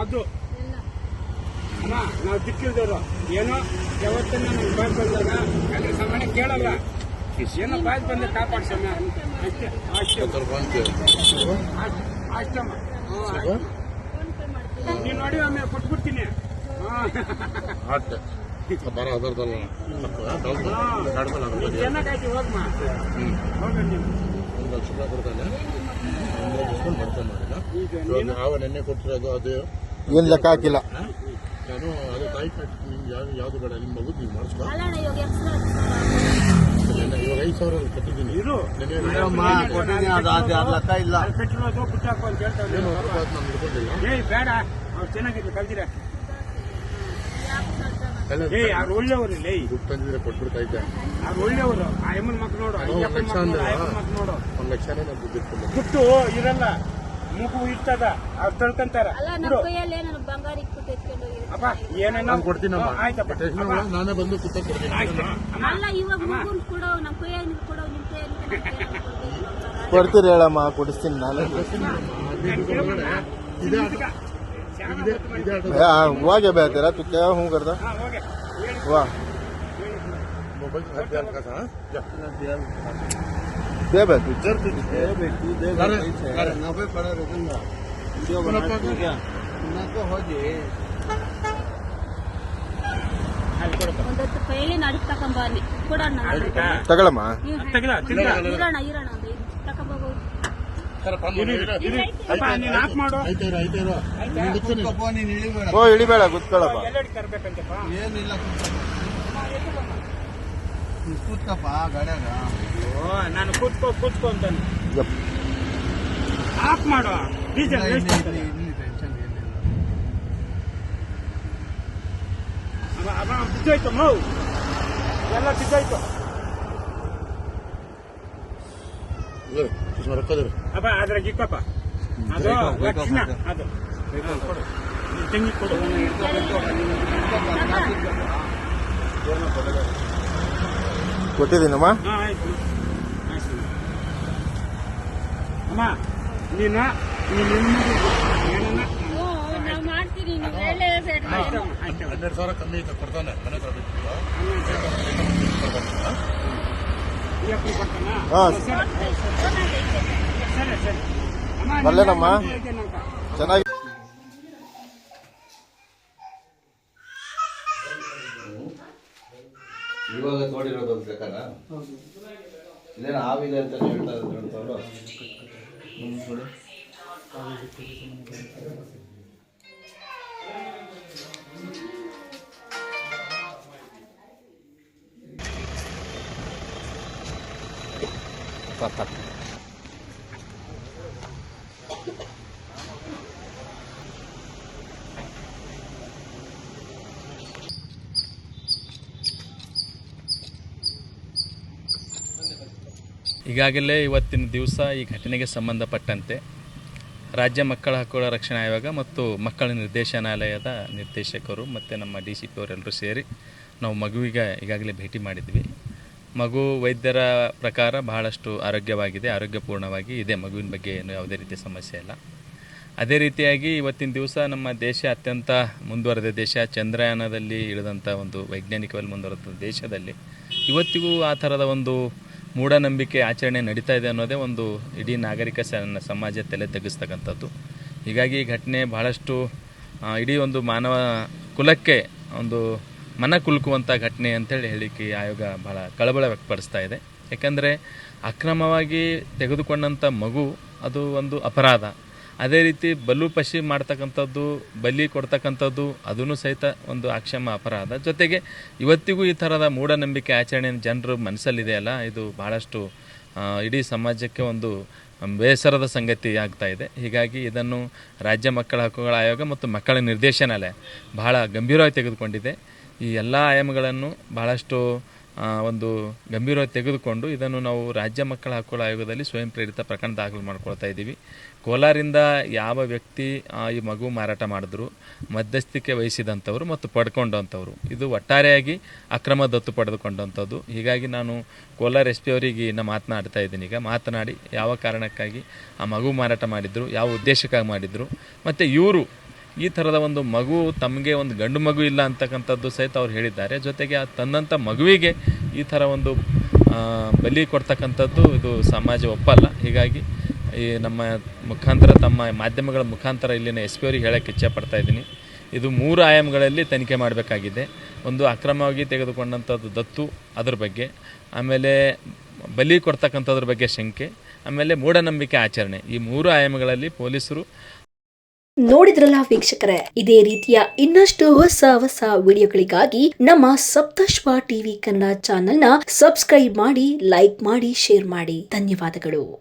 ಅದು ಅಮ್ಮ ನಾವು ದಿಕ್ಕಿಲ್ದವರು ಏನೋ ಯಾವತ್ತನ್ನ ನಮ್ಗೆ ಬಾಯ್ ಬಂದಾಗ ಅಂದ್ರೆ ಸಾಮಾನ್ಯ ಕೇಳಲ್ಲ ಏನೋ ಬಾಯ್ ಬಂದ ಕಾಪಾಡ್ಸಮ್ಮ ಅಷ್ಟೇ ಅಷ್ಟೇ ಅಷ್ಟಮ್ಮ ನೀನು ನೋಡಿ ಆಮೇಲೆ ಕೊಟ್ಬಿಡ್ತೀನಿ ಹಾಂ ಬರ ಅದರದಲ್ಲ ಕಡಿಮೆ ಒಂದು ಲಕ್ಷ ರೂಪಾಯಿ ಕೊಡ್ತಾನೆ. ಒಂದು ಡಿಸ್ಕೌಂಟ್ ಬರ್ತಾನೆ ಮಾಡಿಲ್ಲ. ಇವಾಗ ನಾವು ನೆನ್ನೆ ಕೊಟ್ಟಿರೋದು ಅದು. ಏನು ಲೆಕ್ಕ ಹಾಕಿಲ್ಲ. ನಾನು ಅದು ತಾಯಿ ಕಟ್ಟಿ ನಿಮ್ಗೆ ಯಾವ್ದು ಯಾವುದು ಬೇಡ ನಿಮ್ಮ ಮಗು ನೀವು ಮಾಡಿಸ್ಕೊ ಇವಾಗ ಐದು ಸಾವಿರ ಕಟ್ಟಿದ್ದೀನಿ. ನೆನ್ನೆ ಲೆಕ್ಕ ಇಲ್ಲ. ಕಟ್ಟಿರೋದು ಬಿಟ್ಟಾಕು ಅಂತ ಹೇಳ್ತಾವೆ ಏನು ನಾನು ಹಿಡ್ಕೊಂಡಿಲ್ಲ ಬೇಡ. ಅವ್ರು ಚೆನ್ನಾಗಿದ್ರು ಕಲ್ತಿರ ಅವ್ರು ಒಳ್ಳೆಯವರು ಲೇ ದುಡ್ಡು ತಂದಿದ್ರೆ ಕೊಟ್ಬಿಡ್ತಾ ಇದ್ದೆ ಅವ್ರು ಒಳ್ಳೆಯವರು? ಆ ಯಮ್ಮನ ಮಕ್ಳು ನೋಡು ಲಕ್ಷ ಅಂದ್ರೆ ನೋಡು ಒಂದು ಲಕ್ಷನೇ ನಾನು ದುಡ್ಡು ಇಟ್ಕೊಂಡು ಗುಟ್ಟು ಇರಲ್ಲ. ಮುಗು ಇರ್ತದ ಅವ್ರು ತಳ್ಕೊಂತಾರ. ಅಲ್ಲ ನಮ್ಮ ಬಿಡು. ನಾನು ಬಂಗಾರ ಇಟ್ಬಿಟ್ಟು ಎತ್ಕೊಂಡು ಹೋಗಿದ್ದೀನಿ. ಅಪ್ಪ ಏನನ್ನ ನಾನು ಕೊಡ್ತೀನಮ್ಮ ಹ್ಮ್, ಆಯ್ತಪ್ಪ. ಟೆಸ್ಟ್ ಅಪ್ಪ, ನಾನೇ ಬಂದು ಕುತ್ತ ಕೊಡ್ತೀನಿ. ಆಯ್ತು. ಅಮ್ಮ, ಅಲ್ಲ ಇವಾಗ ಮಗುನ್ ಕೊಡೋ ನಮ್ಮ ಕೈಯಾಗ ನೀವು ಕೊಡೋ ನಿಮ್ಮ ಕೈಯಾಗ ನಿಮ್ಮ ಕೈಯಾಗ ಕೊಡ್ತೀನಿ. ಕೊಡ್ತೀರಿ ಹೇಳಮ್ಮ ಕೊಡಿಸ್ತೀನಿ ನಾನು. ಇದೆ ಇದೆ ಮಾಡಿ. ಆಟೋ ಹೋಗಿ ಬೇತೀರಾ ತು ಕ್ಯಾ ಹ್ಞೂ ಕರ್ದ ಹಾ, ಹೋಗಿ. ಹೇಳಿ. ವಾ ಮೊಬೈಲ್ ಹದಿನಾರು ಕಾಸ दे बे तू ಜರ್ ಅಲ್ಲಿ ಕೊಡಪ್ಪ. ಒಂದ್ ಹತ್ತು ಕೈಯಲ್ಲಿ ನಡುಕ್ ತಕೊಂಬನ್ನಿ ಕೊಡೋಣ ಆಯ್ತಾ? ತಗೊಳಮ್ಮ ತೆಗಿಲ, ತೆಗಿಲ. ಇರೋಣ ಇರೋಣ ಒಂದು ಐದು ತಕೊಂಬೋಗು ಇರು, ಇರು, ಇರು. ಅಪ್ಪ, ನೀನ್ ಆಫ್ ಮಾಡು ಓ ಇಳಿಬೇಡ ಕುತ್ಕೊಳ್ಳಪ್ಪ ಏನಿಲ್ಲ ಕೂತ್ಕಪ್ಪ ಗಾಡ್ಯಾಗ. ಓ ನಾನು ಕೂತ್ಕೋ ಕೂತ್ಕೋ ಅಂತಾನೆ. ಆಫ್ ಡೀಸೆಲ್ ಬಿದ್ದೋಯ್ತು ಮೌ. ಎಲ್ಲ ಬಿದ್ದೋಯ್ತು. ಅಪ್ಪ ಅದ್ರಾಗ ಅಪ್ಪ ಅದು ಲಕ್ಷಣ ಅದು ತೆಂಗಿ ಕೊಡು ಕೊಟ್ಟಿದ್ದೀನಮ್ಮ ಹಾ ಆಯ್ತು ಆಯ್ತು ಅಮ್ಮ ನೀನ ಹನ್ನೆರಡು ಸಾವಿರ ಕಮ್ಮಿ ಕೊಡ್ತಾನೆ ಮನೆ ಹತ್ರ ಬಿಟ್ಟು ಈ ಅಪ್ಪಿ ಕೊಡ್ತಾನ ಹಾ. ಸರಿ ಸರಿ ಅಮ್ಮ ಬರ್ಲೇನಮ್ಮ? ಚೆನ್ನಾಗಿ ಇವಾಗ ನೋಡಿರೋದು ಬೇಕಾನ ಇದೇನು ಆವಿದೆ ಅಂತ ಹೇಳ್ತಾ ಇದ್ರು ಅಂತವ್ರು ನೋಡಿ. ಈಗಾಗಲೇ ಇವತ್ತಿನ ದಿವಸ ಈ ಘಟನೆಗೆ ಸಂಬಂಧಪಟ್ಟಂತೆ ರಾಜ್ಯ ಮಕ್ಕಳ ಹಕ್ಕುಗಳ ರಕ್ಷಣಾ ಆಯೋಗ ಮತ್ತು ಮಕ್ಕಳ ನಿರ್ದೇಶನಾಲಯದ ನಿರ್ದೇಶಕರು ಮತ್ತು ನಮ್ಮ ಡಿ ಸಿ ಪಿ ಅವರೆಲ್ಲರೂ ಸೇರಿ ನಾವು ಮಗುವಿಗೆ ಈಗಾಗಲೇ ಭೇಟಿ ಮಾಡಿದ್ವಿ ಮಗು ವೈದ್ಯರ ಪ್ರಕಾರ ಬಹಳಷ್ಟು ಆರೋಗ್ಯವಾಗಿದೆ, ಆರೋಗ್ಯಪೂರ್ಣವಾಗಿ ಇದೆ. ಮಗುವಿನ ಬಗ್ಗೆ ಏನು ಯಾವುದೇ ರೀತಿಯ ಸಮಸ್ಯೆ ಇಲ್ಲ. ಅದೇ ರೀತಿಯಾಗಿ ಇವತ್ತಿನ ದಿವಸ ನಮ್ಮ ದೇಶ ಅತ್ಯಂತ ಮುಂದುವರೆದ ದೇಶ, ಚಂದ್ರಯಾನದಲ್ಲಿ ಇಳಿದಂಥ ಒಂದು ವೈಜ್ಞಾನಿಕವಾಗಿ ಮುಂದುವರೆದ ದೇಶದಲ್ಲಿ ಇವತ್ತಿಗೂ ಆ ಥರದ ಒಂದು ಮೂಢನಂಬಿಕೆ ಆಚರಣೆ ನಡೀತಾ ಇದೆ ಅನ್ನೋದೇ ಒಂದು ಇಡೀ ನಾಗರಿಕ ಸಮಾಜ ತಲೆ ತೆಗೆಸ್ತಕ್ಕಂಥದ್ದು. ಹೀಗಾಗಿ ಈ ಘಟನೆ ಬಹಳಷ್ಟು ಇಡೀ ಒಂದು ಮಾನವ ಕುಲಕ್ಕೆ ಒಂದು ಮನ ಕುಲುಕುವಂಥ ಘಟನೆ ಅಂತೇಳಿ ಹೇಳಿಕೆ ಆಯೋಗ ಬಹಳ ಕಳವಳ ವ್ಯಕ್ತಪಡಿಸ್ತಾ ಇದೆ. ಯಾಕಂದರೆ ಅಕ್ರಮವಾಗಿ ತೆಗೆದುಕೊಂಡಂಥ ಮಗು ಅದು ಒಂದು ಅಪರಾಧ. ಅದೇ ರೀತಿ ಬಲು ಪಶಿ ಮಾಡ್ತಕ್ಕಂಥದ್ದು ಬಲಿ ಕೊಡ್ತಕ್ಕಂಥದ್ದು ಅದೂ ಸಹಿತ ಒಂದು ಅಕ್ಷಮ ಅಪರಾಧ. ಜೊತೆಗೆ ಇವತ್ತಿಗೂ ಈ ಥರದ ಮೂಢನಂಬಿಕೆ ಆಚರಣೆ ಜನರು ಮನಸ್ಸಲ್ಲಿದೆಯಲ್ಲ ಇದು ಬಹಳಷ್ಟು ಆ, ಇಡೀ ಸಮಾಜಕ್ಕೆ ಒಂದು ಬೇಸರದ ಸಂಗತಿ ಆಗ್ತಾ ಇದೆ. ಹೀಗಾಗಿ ಇದನ್ನು ರಾಜ್ಯ ಮಕ್ಕಳ ಹಕ್ಕುಗಳ ಆಯೋಗ ಮತ್ತು ಮಕ್ಕಳ ನಿರ್ದೇಶನಾಲಯ ಬಹಳ ಗಂಭೀರವಾಗಿ ತೆಗೆದುಕೊಂಡಿದೆ. ಈ ಎಲ್ಲ ಆಯಾಮಗಳನ್ನು ಬಹಳಷ್ಟು ಒಂದು ಗಂಭೀರವಾಗಿ ತೆಗೆದುಕೊಂಡು ಇದನ್ನು ನಾವು ರಾಜ್ಯ ಮಕ್ಕಳ ಹಕ್ಕುಗಳ ಆಯೋಗದಲ್ಲಿ ಸ್ವಯಂ ಪ್ರೇರಿತ ಪ್ರಕರಣ ದಾಖಲು ಮಾಡ್ಕೊಳ್ತಾ ಇದ್ದೀವಿ. ಕೋಲಾರಿಂದ ಯಾವ ವ್ಯಕ್ತಿ ಈ ಮಗು ಮಾರಾಟ ಮಾಡಿದ್ರು, ಮಧ್ಯಸ್ಥಿಕೆ ವಹಿಸಿದಂಥವ್ರು ಮತ್ತು ಪಡ್ಕೊಂಡಂಥವ್ರು. ಇದು ಒಟ್ಟಾರೆಯಾಗಿ ಅಕ್ರಮ ದತ್ತು ಪಡೆದುಕೊಂಡಂಥದ್ದು. ಹೀಗಾಗಿ ನಾನು ಕೋಲಾರ ಎಸ್ ಪಿ ಅವರಿಗೆ ಇನ್ನು ಮಾತನಾಡ್ತಾ ಇದ್ದೀನಿ. ಈಗ ಮಾತನಾಡಿ ಯಾವ ಕಾರಣಕ್ಕಾಗಿ ಆ ಮಗು ಮಾರಾಟ ಮಾಡಿದ್ರು, ಯಾವ ಉದ್ದೇಶಕ್ಕಾಗಿ ಮಾಡಿದ್ರು. ಮತ್ತು ಇವರು ಈ ಥರದ ಒಂದು ಮಗು ತಮಗೆ ಒಂದು ಗಂಡು ಮಗು ಇಲ್ಲ ಅಂತಕ್ಕಂಥದ್ದು ಸಹಿತ ಅವ್ರು ಹೇಳಿದ್ದಾರೆ. ಜೊತೆಗೆ ಆ ತಂದಂಥ ಮಗುವಿಗೆ ಈ ಥರ ಒಂದು ಬಲಿ ಕೊಡ್ತಕ್ಕಂಥದ್ದು ಇದು ಸಮಾಜ ಒಪ್ಪಲ್ಲ. ಹೀಗಾಗಿ ಈ ನಮ್ಮ ಮುಖಾಂತರ ತಮ್ಮ ಮಾಧ್ಯಮಗಳ ಮುಖಾಂತರ ಇಲ್ಲಿನ ಎಸ್ ಪಿ ಅವರಿಗೆ ಹೇಳೋಕ್ಕೆ ಇಚ್ಛೆಪಡ್ತಾ ಇದ್ದೀನಿ. ಇದು ಮೂರು ಆಯಾಮಗಳಲ್ಲಿ ತನಿಖೆ ಮಾಡಬೇಕಾಗಿದೆ. ಒಂದು ಅಕ್ರಮವಾಗಿ ತೆಗೆದುಕೊಂಡಂಥದ್ದು ದತ್ತು ಅದ್ರ ಬಗ್ಗೆ, ಆಮೇಲೆ ಬಲಿ ಕೊಡ್ತಕ್ಕಂಥದ್ರ ಬಗ್ಗೆ ಶಂಕೆ, ಆಮೇಲೆ ಮೂಢನಂಬಿಕೆ ಆಚರಣೆ. ಈ ಮೂರು ಆಯಾಮಗಳಲ್ಲಿ ಪೊಲೀಸರು ನೋಡಿದ್ರಲ್ಲ ವೀಕ್ಷಕರೇ, ಇದೇ ರೀತಿಯ ಇನ್ನಷ್ಟು ಹೊಸ ಹೊಸ ವಿಡಿಯೋಗಳಿಗಾಗಿ ನಮ್ಮ ಸಪ್ತಶ್ವ ಟಿವಿ ಕನ್ನಡ ಚಾನೆಲ್ನ ಸಬ್ಸ್ಕ್ರೈಬ್ ಮಾಡಿ, ಲೈಕ್ ಮಾಡಿ, ಶೇರ್ ಮಾಡಿ. ಧನ್ಯವಾದಗಳು.